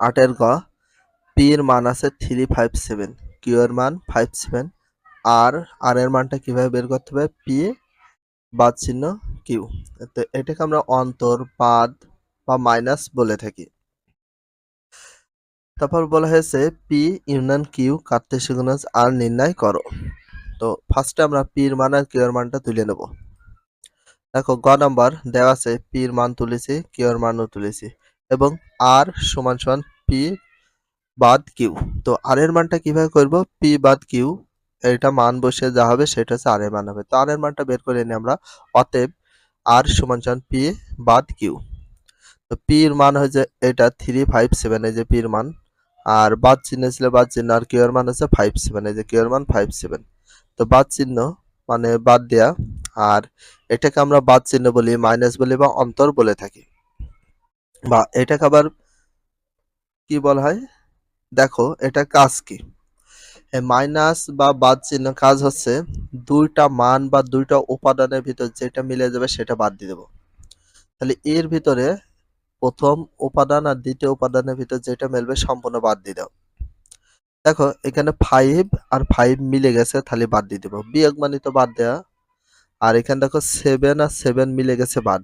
আটের গ পি এর মান আছে থ্রি ফাইভ সেভেন কিউ এর মান ফাইভ সেভেন আর আর এর মানটা কীভাবে বের করতে হবে? পি বাদ চিহ্ন কিউ তো এটাকে আমরা অন্তর, বাদ বা মাইনাস বলে থাকি। তারপর বলা হয়েছে পি ইউনিয়ন কিউ কার্তেশীয় গুণজ আর নির্ণয় করো। তো ফার্স্টে আমরা পি এর মান আর কিউ এর মানটা তুলে নেব। দেখো, গ নাম্বার দেওয়া আছে পি এর মান তুলেছি কিউ এর মানও তুলেছি। এবং আর সমান সমান পি বাদ কিউ তো আর এর মানটা কীভাবে করব? পি বাদ কিউ এটা মান বসে যা হবে সেটা হচ্ছে আর এর মান হবে। তো আর এর মানটা বের করে নিই আমরা। অতএব আর সমান সমান পি বাদ কিউ তো পি এর মান হচ্ছে এটা থ্রি ফাইভ সেভেন এই যে পি এর মান। আর বাদ চিহ্ন ছিল, বাদ চিহ্ন। আর কিউ এর মান হচ্ছে ফাইভ সেভেন এই যে কিউ এর মান ফাইভ সেভেন তো বাদ চিহ্ন মানে বাদ দেয়া। আর এটাকে আমরা বাদ চিহ্ন বলি মাইনাস বলি বা অন্তর বলে থাকি। বা এটাকে আবার কি বলা হয়? দেখো, এটা কাজ কি? মাইনাস বা বাদ চিহ্ন কাজ হচ্ছে দুইটা মান বা দুইটা উপাদানের ভিতর যেটা মিলে যাবে সেটা বাদ দিয়ে দেবো। তাহলে এর ভিতরে প্রথম উপাদান আর দ্বিতীয় উপাদানের ভিতর যেটা মিলবে সম্পূর্ণ বাদ দিয়ে দাও। দেখো, এখানে ফাইভ আর ফাইভ মিলে গেছে, তাহলে বাদ দিয়ে দেবো। বিয়োগ মানে তো বাদ দেওয়া আর এখানে দেখো সেভেন আর সেভেন মিলে গেছে বাদ।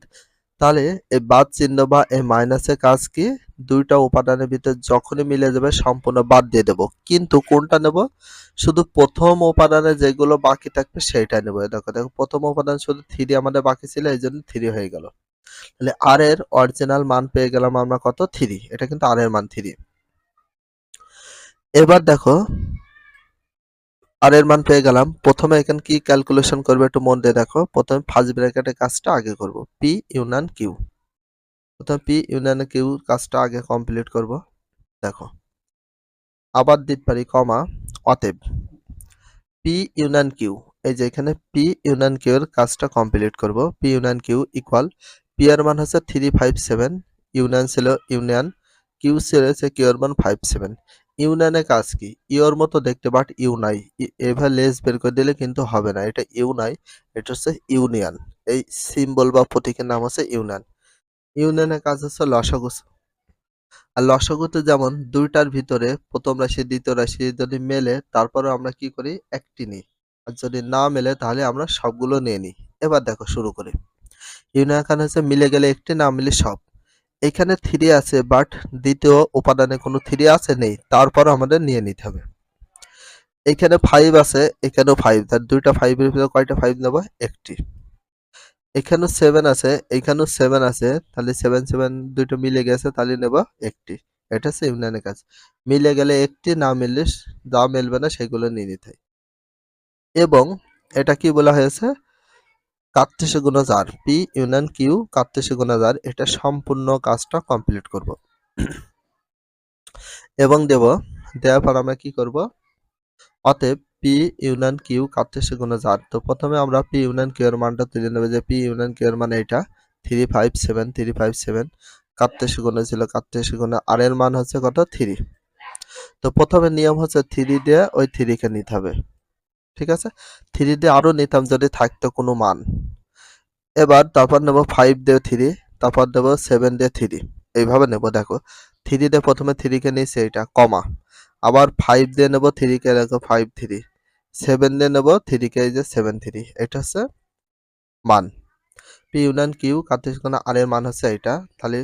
তাহলে এই বাদ চিহ্ন বা এই মাইনাসের কাজ কি? দুইটা উপাদানের ভিতর যখনই মিলে যাবে সম্পূর্ণ বাদ দিয়ে দেব। কিন্তু কোনটা নেব? শুধু প্রথম উপাদানে যেগুলো বাকি থাকবে সেইটা নেব। দেখো দেখো, প্রথম উপাদান শুধু থ্রি আমাদের বাকি ছিল, এই জন্য থ্রি হয়ে গেল। তাহলে আর এর অরিজিনাল মান পেয়ে গেলাম আমরা কত? থ্রি এটা কিন্তু আর এর মান থ্রি এবার দেখো আর এর মান পেয়ে গেলাম। প্রথমে এখানে কি ক্যালকুলেশন করবে একটু মন দিয়ে দেখো। প্রথমে ফার্স্ট ব্র্যাকেটের কাজটা আগে করব। পি ইউনিয়ন কিউ প্রথমে পি ইউনিয়ন কিউ কাজটা আগে কমপ্লিট করব। দেখো। আবার দিতে পারি কমা অতএব পি ইউনিয়ন কিউ এই যে এখানে পি ইউনিয়ন কিউ এর কাজটা কমপ্লিট করব। P union Q equal P এর মান হচ্ছে থ্রি ফাইভ সেভেন ইউনিয়ন ছিল ইউনিয়ন কিউ ছিল কিউ এর মান ফাইভ সেভেন ইউনিয়নের কাজ কি? ইউর মতো দেখতে বাট ইউ নাই এভার লেস বের করে দিলে কিন্তু হবে না। এটা ইউ নাই এটা হচ্ছে ইউনিয়ন। এই সিম্বল বা প্রতীকের নাম হচ্ছে ইউনিয়ন ইউনিয়নের কাজ হচ্ছে লসাগু। আর লসাগুতে যেমন দুইটার ভিতরে প্রথম রাশি, দ্বিতীয় রাশি যদি মেলে, তারপরে আমরা কি করি? একটি নিই। আর যদি না মেলে, তাহলে আমরা সবগুলো নিয়ে নিই। এবার দেখো, শুরু করি। ইউনিয়ন হচ্ছে মিলে গেলে একটি, না মিলে সব। এখানে থ্রি আছে বাট দ্বিতীয় উপাদানে কোনো থ্রি আছে নেই। তারপর আমাদের নিয়ে নিতে হবে। এখানে ফাইভ আছে, এখানেও ফাইভ তার দুইটা ফাইভের ভিতরে কয়টা ফাইভ নেব একটি। এখানেও সেভেন আছে, এখানেও সেভেন আছে, তাহলে সেভেন সেভেন দুইটা মিলে গেছে, তাহলে নেব একটি। এটা হচ্ছে ইউনিয়নের কাজ। মিলে গেলে একটি, না মিললে, যা মিলবে না, সেগুলো নিয়ে নিতে হয়। এবং এটা কি বলা হয়েছে? কার্তেশে গুণাজার পি ইউনিয়ন কিউ কার্তেশে গুণাজার এটা সম্পূর্ণ কাজটা কমপ্লিট করব। এবং দেব, দেওয়ার পর আমরা কি করব? অতএব, পি ইউনিয়ন কিউ কার্তেশে গুণাজার তো প্রথমে আমরা পি ইউনিয়ন কিউ এর মানটা তুলে নেব যে পি ইউনিয়ন কিউ এর মানে এটা three five seven three five seven কার্তেশে গুণে ছিল কার্তেশে গুণে আর এর মান হচ্ছে কত? থ্রি তো প্রথমে নিয়ম হচ্ছে থ্রি দিয়ে ওই থ্রিকে নিতে হবে। ঠিক আছে? থ্রি দিয়ে আরও নিতাম যদি থাকতো কোনো মান। এবার তারপর নেব ফাইভ দিয়ে থ্রি তারপর দেবো সেভেন দিয়ে থ্রি এইভাবে নেব, দেখো। থ্রি দিয়ে প্রথমে থ্রিকে নিয়েছি এইটা কমা আবার ফাইভ দিয়ে নেব থ্রিকে দেখো ফাইভ থ্রি সেভেন দিয়ে নেব থ্রিকে এই যে সেভেন থ্রি এটা হচ্ছে মান। পি ইউনিয়ন কিউ কার্তিক কোন আর এর মান হচ্ছে এইটা। তাহলে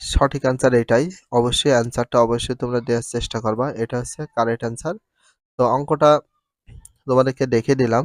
সঠিক অ্যান্সার এটাই। অবশ্যই অ্যান্সারটা অবশ্যই তোমরা দেওয়ার চেষ্টা করবা। এটা হচ্ছে কারেক্ট অ্যান্সার তো অঙ্কটা তোমাদেরকে দেখে দিলাম।